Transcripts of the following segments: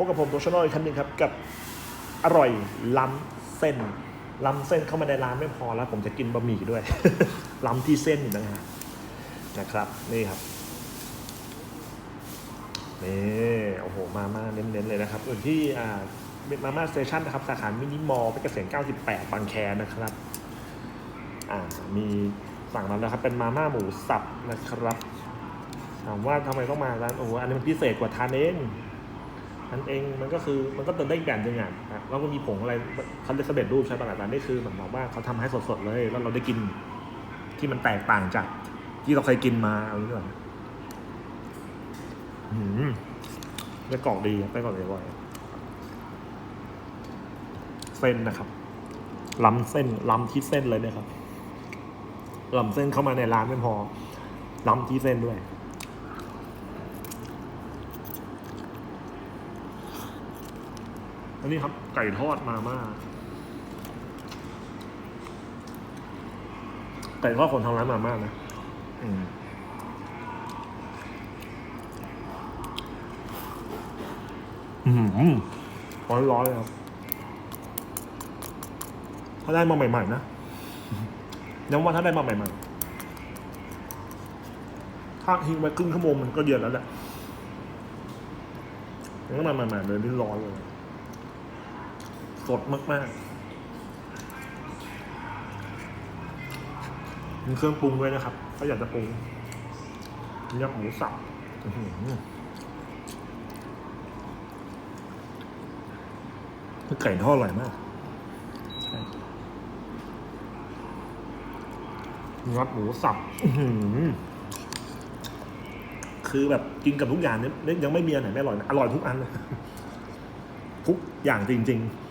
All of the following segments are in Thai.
พบกับผมตัวชนอยอีกครั้งหนึ่งครับกับอร่อยล้ำเส้นล้ำเส้นเข้ามาในร้านไม่พอแล้ว ผมจะกินบะหมี่ด้วย ล้ำที่เส้นนะฮะนะครับนี่ครับนี่โอ้โหมาม่าเน้นๆเลยนะครับอื่นที่อ่ามาม่าสเตชันนะครับสาขามินิมอลเป็นเกษตร98 บางแคนะครับอ่ามีสั่งมาแล้วครับเป็นมาม่าหมูสับนะครับถามว่าทำไมต้องมาร้านโอ้โหอันนี้มันพิเศษกว่าทานเอง นั่นเองมันก็คือมันก็เติมได้อีกแบบหนึงอะนะแล้วก็มีผงอะไรเขาจะสำเร็จรูปใช่ปะล่ะแต่นี่คือเหมือนบอกว่าเขาทำให้สดๆเลย แล้วเราได้กินที่มันแตกต่างจาก ที่เราเคยกินมาเอางี้ก่อนอืมไปกรอกดีไปกรอกดีบ่อยเส้นนะครับล้ำเส้นล้ำที่เส้นเลยนะครับล้ำเส้นเข้ามาในร้านไม่พอล้ำที่เส้นด้วย นนี้ครับ ไก่ทอดมาม่า ไก่ทอดคนทางร้านมาม่านะอืมอืมร้อนร้อนๆเลยครับ ถ้าได้มาใหม่ ๆ นะย้ำว่าถ้าได้มาใหม่ๆถ้าทิ้งไว้ครึ่งชั่วโมงมันก็เย็นแล้วแหละยังต้องมาใหม่ๆเลยนี่ร้อนเลย สดมากๆ มีเครื่องปรุงด้วยนะครับ ถ้าอยากจะปรุงมียำหมูสับไก่ทอดอร่อยมากใช่งัดหมูสับคือแบบกินกับทุกอย่างเนี่ยยังไม่มีอันไหนไม่อร่อยนะอร่อยทุกอัน ทุกอย่างจริง ๆ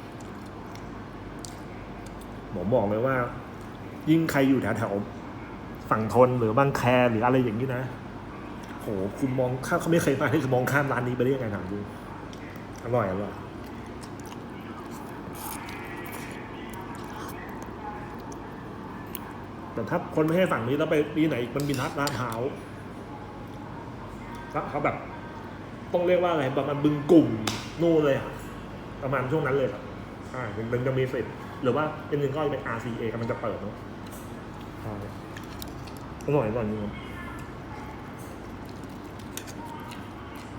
ผมบอกเลยว่า ยิ่งใครอยู่แถวๆฝั่งทนหรือบางแคหรืออะไรอย่างนี้นะโหคุณมองข้ามเขาไม่เคยมาที่คือมองข้ามร้านนี้ไปได้ยังไงถามดูอร่อยอร่อยแต่ถ้าคนไม่ให้ฝั่งนี้แล้วไปที่ไหนอีกมันมีทัดร้านเท้าเขาแบบ ต้องเรียกว่าอะไรประมาณบึงกลุ่มนู่นเลยอะประมาณช่วงนั้นเลยครับอ่ามันจะมีเสิทธิ์ หรือว่าเป็นหนึ่งก็เป็น RCA กำลังจะเปิดเนาะใช่อร่อยอร่อยจริงครับ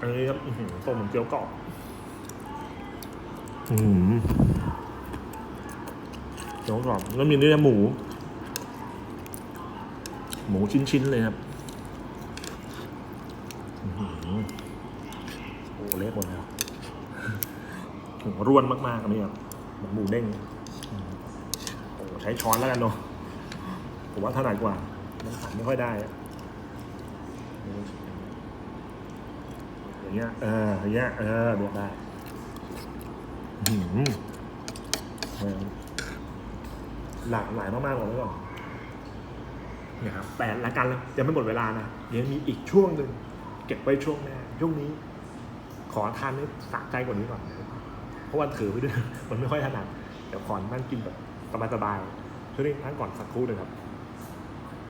อันนี้ครับอื้อหือต้มเหมือนเกี๊ยวกรอบอืมเกี๊ยวกรอบแล้วมีเนื้อหมู หมูชิ้นๆเลยครับอื้อหือโอ้เละหมดแล้วโอ้ร่วนมากๆอันนี้ครับเหมือนหมูเด้งอืมโอ้ ใช้ช้อนแล้วกันเนาะผมว่าถนัดกว่า มันหันไม่ค่อยได้อะอย่างเงี้ยเอออย่างเงี้ยเออเดือดได้หือเออหลากหลายมากๆบอกไว้ก่อนเนี่ยครับแต่ละกันแล้วยังไม่หมดเวลานะเดี๋ยวมีอีกช่วงหนึ่งเก็บไว้ช่วงหน้าช่วงนี้ ขอทานให้สะใจกว่านี้ก่อนเพราะว่าถือไปด้วยมันไม่ค่อยถนัดเดี๋ยวขอนั่งกินแบบ สบายๆช่วงนี้นั่งก่อนสักครู่หนึ่งครับ